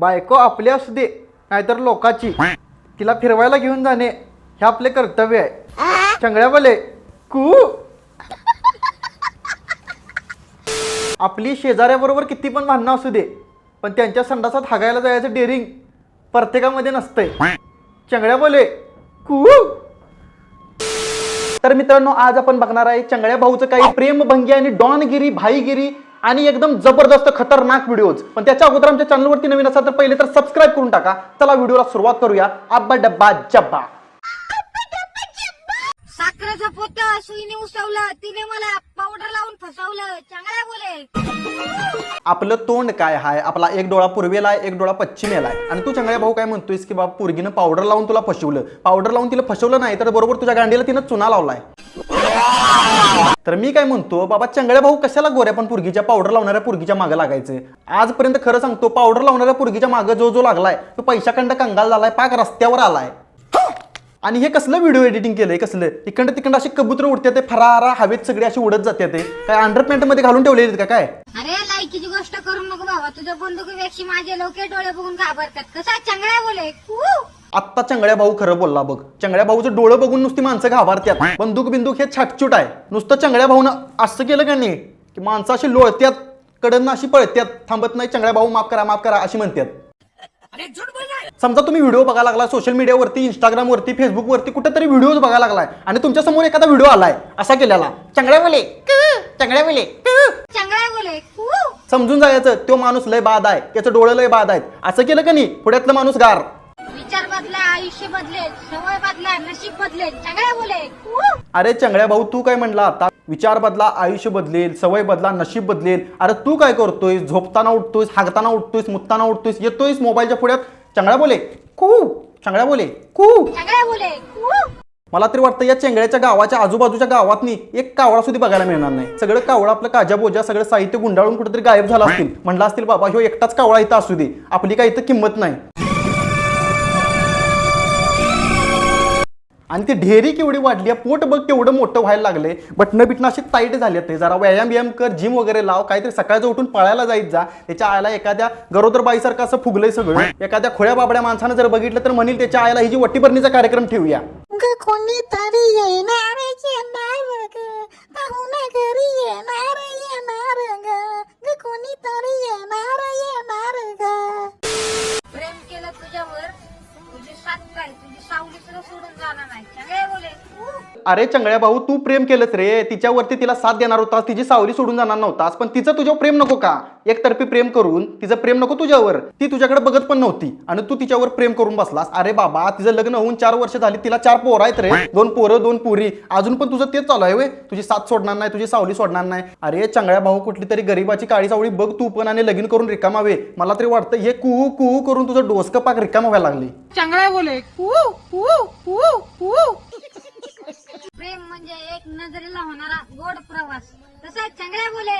बायको आपली असू दे नाहीतर लोकाची. तिला फिरवायला घेऊन जाणे हे आपले कर्तव्य आहे. चंगळ्या बोले कू. आपली शेजाऱ्याबरोबर किती पण भांडणं असू दे पण त्यांच्या संडासात हागायला जायचं डेअरिंग प्रत्येकामध्ये नसतंय. चंगळ्या बोले कू. तर मित्रांनो आज आपण बघणार आहे चंगळ्या भाऊचं काही प्रेमभंगी आणि डॉनगिरी भाईगिरी आणि एकदम जबरदस्त खतरनाक व्हिडिओज पण त्याच्या अगोदर आमच्या चॅनलवरती नवीन असाल तर पहिले तर सबस्क्राईब करून टाका. चला व्हिडिओला सुरुवात करूया. आब्बा डब्बा जब्बा. पोत सुईने उसवलं तिने मला पावडर लावून फसवलं. चांगला बोले. आपलं तोंड काय हाय? आपला एक डोळा पूर्वेला आहे एक डोळा पश्चिमेला आहे आणि तू चंगळ्या भाऊ काय म्हणतोयस की बाबा पोरगीनं पावडर लावून तुला फसवलं. पावडर लावून तिला फसवलं नाही तर बरोबर तुझ्या गांडीला तिनं चुना लावलाय. तर मी काय म्हणतो बाबा चंगळ्या भाऊ कशाला गोऱ्या पण पुरगीच्या पावडर लावणाऱ्या पुरगीच्या मागं लागायचं? आजपर्यंत खरं सांगतो पावडर लावणाऱ्या पुरगीच्या मागं जो जो लागलाय तो पैशाखंड कंगाल झालाय पाक रस्त्यावर आलाय. आणि हे कसलं व्हिडिओ एडिटिंग केलंय कसलं? इकडं तिकडं अशी कबूतर उडते ते फरारा हवेत सगळे अशी उडत जाते ते. काय अंडरपॅन्टमध्ये घालून ठेवलेले आहेत का काय? अरे लायकीची गोष्ट करू नको बाबा. तुझ्या बंदुकीपेक्षा माझे लोके डोळे बघून घाबरतात. कसा चांगला बोले कू. आत्ता चंगळ्या भाऊ खरं बोलला बघ. चंगळ्या भाऊचं डोळं बघून नुसती माणसं घाबरत्यात. बंदूक बिंदूक हे छाटछूट आहे. नुसतं चंगळ्या भाऊनं असं केलं का नाही? की माणसं अशी लोळत्यात कडनं अशी पळत्यात थांबत नाही चंगळ्या भाऊ माफ करा माफ करा अशी म्हणतात समजा तुम्ही व्हिडिओ बघायला लागला सोशल मीडियावरती इंस्टाग्रामवरती फेसबुकवरती कुठेतरी व्हिडिओज बघायला लागलाय आणि तुमच्यासमोर एखादा व्हिडिओ आलाय असा केलेला. चंगळ्या बोले चंगळ्या बोले. समजून जायचं तो माणूस लय बाद आहे त्याचं डोळं लय बाद आहेत. असं केलं का नाही? पुढ्यातलं माणूस गार. विचार बदला आयुष्य बदलेल सवय बदला नशीब बदलेल. चांगला बोले. अरे चंगळ्या भाऊ तू काय म्हणला आता? विचार बदला आयुष्य बदलेल सवय बदला नशीब बदलेल. अरे तू काय करतोय झोपताना उठतोयस हागताना उठतोयस मुतताना उठतोयस येतोयस मोबाईलच्या पुढ्यात? चंगळ्या बोले कू चंगळ्या बोले कू. चांगला बोले कू. मला तरी वाटतं या चेंगळ्याच्या गावाच्या आजूबाजूच्या गावातनी एक कावळा सुद्धा बघायला मिळणार नाही. सगळं कावळा आपलं काजा बोजा सगळं साहित्य गुंडाळून कुठेतरी गायब झालं असतील. म्हणलं असतील बाबा ह्यो एकटाच कावळा इथं असू दे. आपली काही इथं किंमत नाही. आणि ती ढेरी केवढी वाढली आहे पोट बघ केवढं मोठं व्हायला लागले बटणं बिटणं अशी टाईट झाली ते. जरा व्यायाम व्यायाम कर जिम वगैरे लाव. काहीतरी सकाळचं उठून पळायला जायत जा. त्याच्या आईला एखाद्या गरोदर बाईसारखं असं फुगलंय सगळं. एखाद्या खोळ्या बाबड्या माणसानं जर बघितलं तर म्हणील त्याच्या आईला ही जी वट्टीभरणीचा कार्यक्रम ठेवूया. ग अरे चंगळ्या भाऊ तू प्रेम केलंच रे. तिच्यावरती तिला साथ देणार होतास. तिची सावली सोडून जाणार नव्हतास. पण तिचं तुझ्यावर प्रेम नको का? एकतर्फी प्रेम करून तिचं प्रेम नको तुझ्यावर. ती तुझ्याकडे बघत पण नव्हती. आणि तू तिच्यावर प्रेम करून बसलास. अरे बाबा तिचं लग्न होऊन चार वर्ष झाली. तिला चार पोरं आहेत रे. दोन पोरं दोन पुरी. अजून पण तुझं तेच चालू आहे वे तुझी साथ सोडणार नाही तुझी सावली सोडणार नाही. अरे चंगळ्या भाऊ कुठली तरी गरीबाची काळी सावळी बघ तू पण आणि लगीन करून रिकामावे मला तरी वाटतं हे कुहू कुहू करून तुझं डोसकं पाक रिकामा व्हायला लागली. चांगला बोले. कू कू कू कू. प्रेम म्हणजे एक नजरेला होणारा गोड प्रवास तसा चांगला बोले.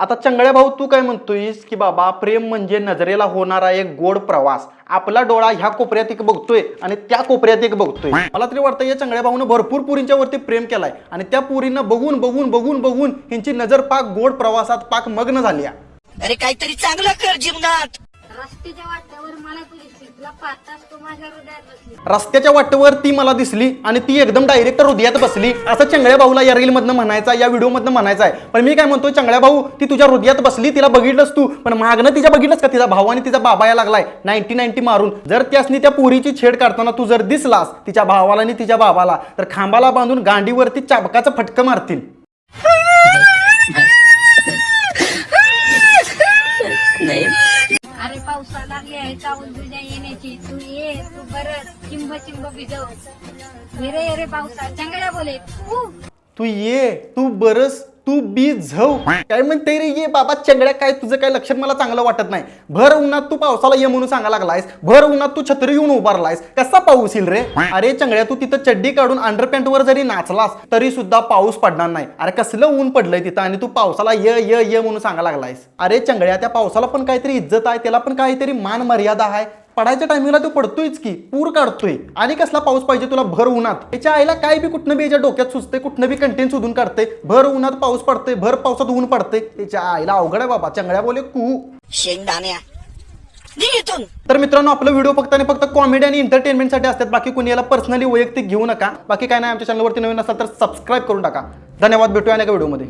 आता चंगळ्या भाऊ तू काय म्हणतोयस की बाबा प्रेम म्हणजे नजरेला होणारा एक गोड प्रवास आपला डोळा ह्या कोपऱ्यात एक बघतोय आणि त्या कोपऱ्यात एक बघतोय मला तरी वाटतं या चंगळ्या भाऊनं भरपूर पुरींच्या वरती प्रेम केलाय आणि त्या पुरींना बघून बघून बघून बघून ह्यांची नजर पाक गोड प्रवासात पाक मग्न झाली. अरे काहीतरी चांगलं कर जीवनात रस्त्याच्या वाट्यावर मला तुझी रस्त्याच्या वाटेवर ती मला दिसली आणि ती एकदम डायरेक्ट हृदयात बसली. असं चंगळ्या भाऊला या रील मधनं म्हणायचा या व्हिडिओ मधनं म्हणायचा आहे. पण मी काय म्हणतो चंगळ्या भाऊ ती तुझ्या हृदयात बसली तिला बघितलंस तू. पण मागणं तिच्या बघितलंस का? तिचा भाऊ आणि तिचा बाबा या लागलाय. नाईन्टी नाईन्टी मारून. जर त्यासनी त्या पुरीची छेड काढताना तू जर दिसलास तिच्या भावाला आणि तिच्या बाबाला तर खांबाला बांधून गांडीवरती चाबकाचं फटकं मारतील. अरे पावसा लागली आहे चावून तुझ्या येण्याची. तू ये तू बरं चिंब चिंब भिजव. येरे पावसा चांगल्या बोले तू. तू ये तू बरस. तू बी झव. काय म्हणते रे? ये बाबा चंगड्या काय? तुझं काय लक्षात मला चांगलं वाटत नाही. भर उन्हात तू पावसाला ये म्हणून सांगा लागलायस. भर उन्हात तू छत्री घेऊन उभारलायस. कसा पाऊस येईल रे? अरे चंगड्या तू तिथं चड्डी काढून अंडरपॅन्ट वर जरी नाचलास तरी सुद्धा पाऊस पडणार नाही. अरे कसलं ऊन पडलंय तिथं आणि तू पावसाला ये ये ये म्हणून सांगा लागलायस. अरे चंगड्या त्या पावसाला पण काहीतरी इज्जत आहे त्याला पण काहीतरी मान मर्यादा आहे. पडायच्या टायमिंगला तो पडतोयच की. पूर काढतोय. आणि कसला पाऊस पाहिजे तुला? भर उन्हात. त्याच्या आईला काय बी कुठनं बी याच्या डोक्यात सुचते कुठनं बी कंटेन शोधून काढते भर उन्हात पाऊस पडते भर पावसात ऊन पडते त्याच्या आईला अवघड आहे बाबा. चंगड्या बोले कू. शेंगदाण्या. तर मित्रांनो आपलं व्हिडिओ फक्त आणि फक्त कॉमेडी आणि एंटरटेनमेंटसाठी असतात. बाकी कोणी याला पर्सनली वैयक्तिक घेऊ नका. बाकी काय नाही आमच्या चॅनलवरती नवीन असाल तर सबस्क्राईब करून टाका. धन्यवाद. भेटूया एका व्हिडिओमध्ये